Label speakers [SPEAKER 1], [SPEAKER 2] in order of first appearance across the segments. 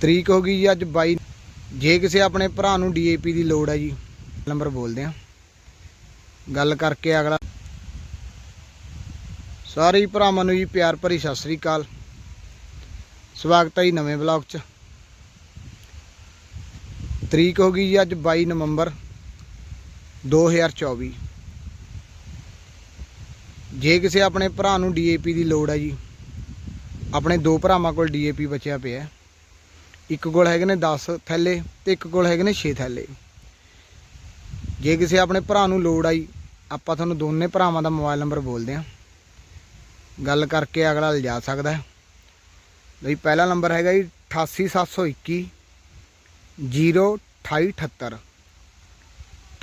[SPEAKER 1] ਤਰੀਕ ਹੋ ਗਈ ਜੀ ਅੱਜ 22 ਜੇ ਕਿਸੇ ਆਪਣੇ ਭਰਾ ਨੂੰ ਡੀਏਪੀ ਦੀ ਲੋੜ ਹੈ ਜੀ, ਨੰਬਰ ਬੋਲਦੇ ਆ ਗੱਲ ਕਰਕੇ ਅਗਲਾ। ਸਾਰੇ ਭਰਾਵਾਂ ਨੂੰ ਜੀ ਪਿਆਰ ਭਰੀ ਸਤਿ ਸ੍ਰੀ ਅਕਾਲ। ਸਵਾਗਤ ਹੈ ਜੀ ਨਵੇਂ ਬਲੌਗ 'ਚ। ਤਰੀਕ ਹੋ ਗਈ ਜੀ ਅੱਜ 22 ਨਵੰਬਰ 2024 ਜੇ ਕਿਸੇ ਆਪਣੇ ਭਰਾ ਨੂੰ ਡੀਏਪੀ ਦੀ ਲੋੜ ਹੈ ਜੀ, ਆਪਣੇ ਦੋ ਭਰਾਵਾਂ ਕੋਲ ਡੀਏਪੀ ਬਚਿਆ ਪਿਆ ਇੱਕ ਕੋਲ ਹੈਗੇ ਨੇ 10 ਥੈਲੇ ਤੇ ਇੱਕ ਕੋਲ ਹੈਗੇ ਨੇ 6 ਥੈਲੇ। ਜੇ ਕਿਸੇ ਆਪਣੇ ਭਰਾ ਨੂੰ ਲੋੜ ਆਈ, ਆਪਾਂ ਤੁਹਾਨੂੰ ਦੋਨੇ ਭਰਾਵਾਂ ਦਾ ਮੋਬਾਈਲ ਨੰਬਰ ਬੋਲਦੇ ਹਾਂ। ਗੱਲ ਕਰਕੇ ਅਗਲਾ ਲਿਜਾ ਸਕਦਾ ਹੈ। ਲਈ ਪਹਿਲਾ ਨੰਬਰ ਹੈਗਾ ਜੀ 88721 02878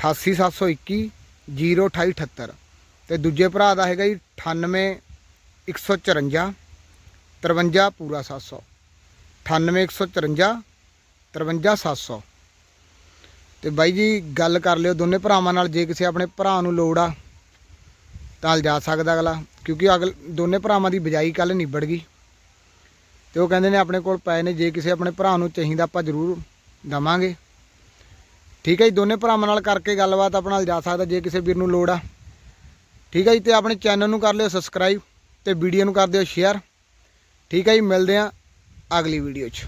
[SPEAKER 1] 88721 02878 ਤੇ ਦੂਜੇ ਭਰਾ ਦਾ ਹੈਗਾ ਜੀ 98 154 53 ਪੂਰਾ 700 98154 53700 ਤੇ ਬਾਈ ਜੀ, ਗੱਲ ਕਰ ਲਿਓ, ਦੋਨੇ ਭਰਾਵਾਂ ਨਾਲ ਜੇ ਕਿਸੇ ਆਪਣੇ ਭਰਾ ਨੂੰ ਲੋੜ ਆ, ਤਾਂ ਜਾ ਸਕਦਾ ਅਗਲਾ, ਕਿਉਂਕਿ ਅਗਲ, ਦੋਨੇ ਭਰਾਵਾਂ ਦੀ ਬਜਾਈ ਕੱਲ ਨਿਬੜ ਗਈ। ਤੇ ਉਹ ਕਹਿੰਦੇ ਨੇ ਆਪਣੇ ਕੋਲ ਪਏ ਨੇ, ਜੇ ਕਿਸੇ ਆਪਣੇ ਭਰਾ ਨੂੰ ਚਾਹੀਦਾ ਆਪਾਂ ਜ਼ਰੂਰ ਦਵਾਂਗੇ। ਠੀਕ ਹੈ ਜੀ, ਦੋਨੇ ਭਰਾਵਾਂ ਨਾਲ ਕਰਕੇ ਗੱਲਬਾਤ ਆਪਣਾ ਨਾਲ ਜਾ ਸਕਦਾ, ਜੇ ਕਿਸੇ ਵੀਰ ਨੂੰ ਲੋੜ ਆ। ਠੀਕ ਹੈ ਜੀ, ਤੇ ਆਪਣੇ ਚੈਨਲ ਨੂੰ ਕਰ ਲਿਓ ਸਬਸਕ੍ਰਾਈਬ ਤੇ ਵੀਡੀਓ ਨੂੰ ਕਰ ਦਿਓ ਸ਼ੇਅਰ ਠੀਕ ਹੈ ਜੀ, ਮਿਲਦੇ ਆਂ ਅਗਲੀ ਵੀਡੀਓ 'ਚ।